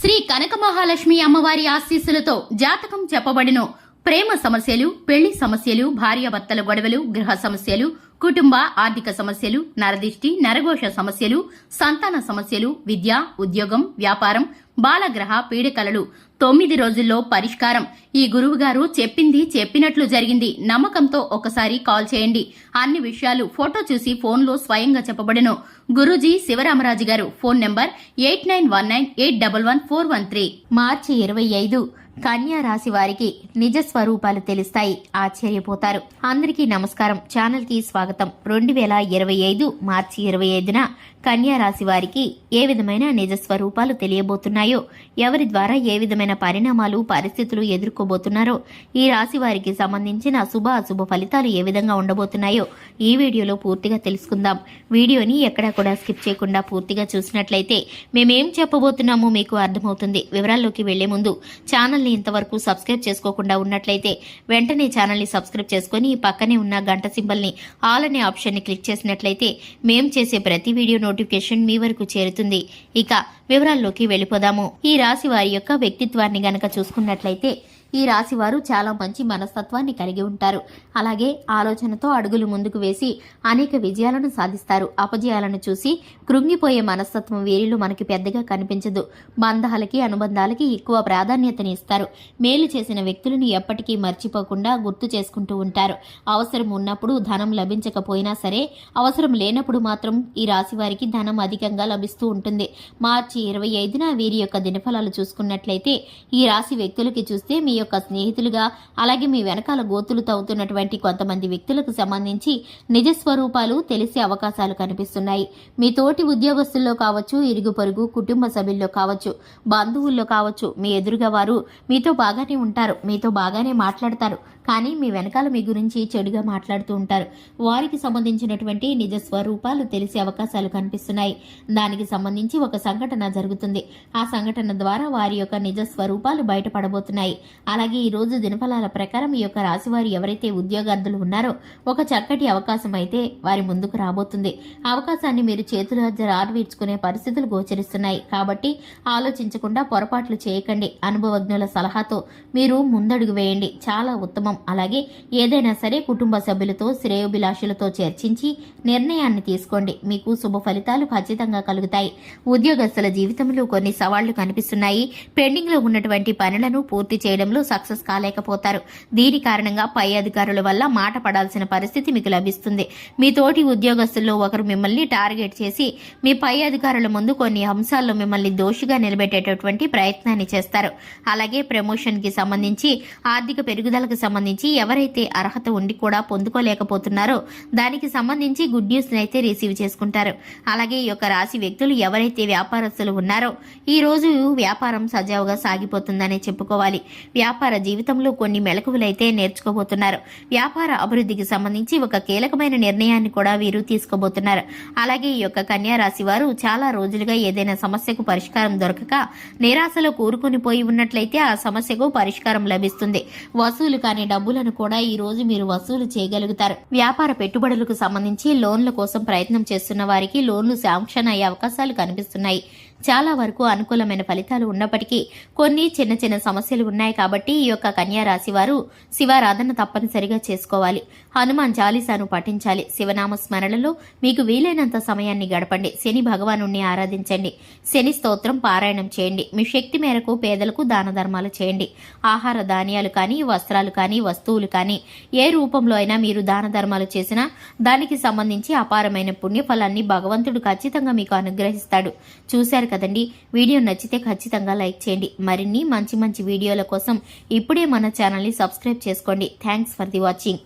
శ్రీ కనక మహాలక్ష్మి అమ్మవారి ఆశీస్సులతో జాతకం చెప్పబడిను. ప్రేమ సమస్యలు పెళ్ళి సమస్యలు భార్యాభర్తల గొడవలు గృహ సమస్యలు కుటుంబ ఆర్థిక సమస్యలు నరదిష్టి నరఘోష సమస్యలు సంతాన సమస్యలు విద్య ఉద్యోగం వ్యాపారం బాలగ్రహ పీడికలలు. తొమ్మిది రోజుల్లో పరిష్కారం. ఈ గురువుగారు చెప్పింది చెప్పినట్లు జరిగింది. నమ్మకంతో ఒకసారి కాల్ చేయండి. అన్ని విషయాలు ఫోటో చూసి ఫోన్లో స్వయంగా చెప్పబడను. గురూజీ శివరామరాజు గారు phone number eight nine one nine eight double one four one three. మార్చి ఇరవై ఐదు. కన్యా రాశి వారికి నిజ స్వరూపాలు తెలుస్తాయి. ఆశ్చర్యపోతారు. అందరికీ నమస్కారం. ఛానల్కి స్వాగతం. రెండు వేల ఇరవై ఐదు మార్చి ఇరవై ఐదున కన్యా రాశి వారికి ఏ విధమైన నిజ స్వరూపాలు తెలియబోతున్నాయో ఎవరి ద్వారా ఏ విధమైన పరిణామాలు పరిస్థితులు ఎదుర్కోబోతున్నారో ఈ రాశి వారికి సంబంధించిన శుభ అశుభ ఫలితాలు ఏ విధంగా ఉండబోతున్నాయో ఈ వీడియోలో పూర్తిగా తెలుసుకుందాం. వీడియోని ఎక్కడా కూడా స్కిప్ చేయకుండా పూర్తిగా చూసినట్లయితే మేమేం చెప్పబోతున్నామో మీకు అర్థమవుతుంది. వివరాల్లోకి వెళ్ళే ముందు ఛానల్ని ఇంతవరకు సబ్స్క్రైబ్ చేసుకోకుండా ఉన్నట్లయితే వెంటనే ఛానల్ని సబ్స్క్రైబ్ చేసుకుని పక్కనే ఉన్న గంట సింబల్ని ఆల్ అనే ఆప్షన్ని క్లిక్ చేసినట్లయితే మేం చేసే ప్రతి వీడియో నోటిఫికేషన్ మీ వరకు చేరుతుంది. ఇక వివరాల్లోకి వెళ్ళిపోదాము. ఈ రాశి వారి యొక్క వ్యక్తిత్వాన్ని గనక చూసుకున్నట్లయితే ఈ రాశివారు చాలా మంచి మనస్తత్వాన్ని కలిగి ఉంటారు. అలాగే ఆలోచనతో అడుగులు ముందుకు వేసి అనేక విజయాలను సాధిస్తారు. అపజయాలను చూసి కృంగిపోయే మనస్తత్వం వీరిలో మనకి పెద్దగా కనిపించదు. బంధాలకి అనుబంధాలకి ఎక్కువ ప్రాధాన్యతని ఇస్తారు. మేలు చేసిన వ్యక్తులను ఎప్పటికీ మర్చిపోకుండా గుర్తు చేసుకుంటూ ఉంటారు. అవసరం ఉన్నప్పుడు ధనం లభించకపోయినా సరే అవసరం లేనప్పుడు మాత్రం ఈ రాశి వారికి ధనం అధికంగా లభిస్తూ ఉంటుంది. మార్చి ఇరవై ఐదున వీరి యొక్క దినఫలాలు చూసుకున్నట్లయితే ఈ రాశి వ్యక్తులకి చూస్తే మీ యొక్క స్నేహితులుగా అలాగే మీ వెనకాల గోతులు తవ్వుతున్నటువంటి కొంతమంది వ్యక్తులకు సంబంధించి నిజ స్వరూపాలు తెలిసే అవకాశాలు కనిపిస్తున్నాయి. మీ తోటి ఉద్యోగస్తుల్లో కావచ్చు ఇరుగు పొరుగు కుటుంబ సభ్యుల్లో కావచ్చు బంధువుల్లో కావచ్చు మీ ఎదురుగా వారు మీతో బాగానే ఉంటారు మీతో బాగానే మాట్లాడతారు కానీ మీ వెనకాల మీ గురించి చెడుగా మాట్లాడుతూ ఉంటారు. వారికి సంబంధించినటువంటి నిజ స్వరూపాలు తెలిసే అవకాశాలు కనిపిస్తున్నాయి. దానికి సంబంధించి ఒక సంఘటన జరుగుతుంది. ఆ సంఘటన ద్వారా వారి యొక్క నిజ స్వరూపాలు బయటపడబోతున్నాయి. అలాగే ఈరోజు దినఫలాల ప్రకారం ఈ యొక్క రాశివారు ఎవరైతే ఉద్యోగార్థులు ఉన్నారో ఒక చక్కటి అవకాశం అయితే వారి ముందుకు రాబోతుంది. అవకాశాన్ని మీరు చేతుల ఆర్వీడ్చుకునే పరిస్థితులు గోచరిస్తున్నాయి. కాబట్టి ఆలోచించకుండా పొరపాట్లు చేయకండి. అనుభవజ్ఞుల సలహాతో మీరు ముందడుగు వేయండి. చాలా ఉత్తమం. అలాగే ఏదైనా సరే కుటుంబ సభ్యులతో శ్రేయోభిలాషులతో చర్చించి నిర్ణయాన్ని తీసుకోండి. మీకు శుభ ఫలితాలు ఖచ్చితంగా కలుగుతాయి. ఉద్యోగస్తుల జీవితంలో కొన్ని సవాళ్ళు కనిపిస్తున్నాయి. పెండింగ్లో ఉన్నటువంటి పనులను పూర్తి చేయడంలో సక్సెస్ కాలేకపోతారు. దీని కారణంగా పై అధికారుల వల్ల మాట పడాల్సిన పరిస్థితి మీకు లభిస్తుంది. మీ తోటి ఉద్యోగస్తుల్లో ఒకరు మిమ్మల్ని టార్గెట్ చేసి మీ పై అధికారుల ముందు కొన్ని అంశాల్లో మిమ్మల్ని దోషిగా నిలబెట్టేటటువంటి ప్రయత్నాన్ని చేస్తారు. అలాగే ప్రమోషన్కి సంబంధించి ఆర్థిక పెరుగుదలకు సంబంధించి ఎవరైతే అర్హత ఉండి కూడా పొందుకోలేకపోతున్నారో దానికి సంబంధించి గుడ్ న్యూస్ అయితే రిసీవ్ చేసుకుంటారు. అలాగే ఈ యొక్క రాశి వ్యక్తులు ఎవరైతే వ్యాపారస్తులు ఉన్నారో ఈ రోజు వ్యాపారం సజావుగా సాగిపోతుందనే చెప్పుకోవాలి. వ్యాపార జీవితంలో కొన్ని మెలకువలైతే నేర్చుకోబోతున్నారు. వ్యాపార అభివృద్ధికి సంబంధించి ఒక కీలకమైన నిర్ణయాన్ని కూడా వీరు తీసుకోబోతున్నారు. అలాగే ఈ యొక్క కన్యా రాశి వారు చాలా రోజులుగా ఏదైనా సమస్యకు పరిష్కారం దొరకక నిరాశలో కూరుకుని పోయి ఉన్నట్లయితే ఆ సమస్యకు పరిష్కారం లభిస్తుంది. వసూలు కాని డబ్బులను కూడా ఈ రోజు మీరు వసూలు చేయగలుగుతారు. వ్యాపార పెట్టుబడులకు సంబంధించి లోన్ల కోసం ప్రయత్నం చేస్తున్న వారికి లోన్లు శాంక్షన్ అయ్యే అవకాశాలు కనిపిస్తున్నాయి. చాలా వరకు అనుకూలమైన ఫలితాలు ఉన్నప్పటికీ కొన్ని చిన్న చిన్న సమస్యలు ఉన్నాయి కాబట్టి ఈ యొక్క కన్యా రాశి వారు శివారాధన తప్పనిసరిగా చేసుకోవాలి. హనుమాన్ చాలీసాను పఠించాలి. శివనామ స్మరణలో మీకు వీలైనంత సమయాన్ని గడపండి. శని భగవాను ఆరాధించండి. శని స్తోత్రం పారాయణం చేయండి. మీ శక్తి మేరకు పేదలకు దాన ధర్మాలు చేయండి. ఆహార ధాన్యాలు కానీ వస్త్రాలు కానీ వస్తువులు కానీ ఏ రూపంలో అయినా మీరు దాన ధర్మాలు చేసినా దానికి సంబంధించి అపారమైన పుణ్యఫలాన్ని భగవంతుడు ఖచ్చితంగా మీకు అనుగ్రహిస్తాడు. చూశారు కదండి. వీడియో నచ్చితే ఖచ్చితంగా లైక్ చేయండి. మరిన్ని మంచి మంచి వీడియోల కోసం ఇప్పుడే మన ఛానల్ని సబ్స్క్రైబ్ చేసుకోండి. Thanks for the watching.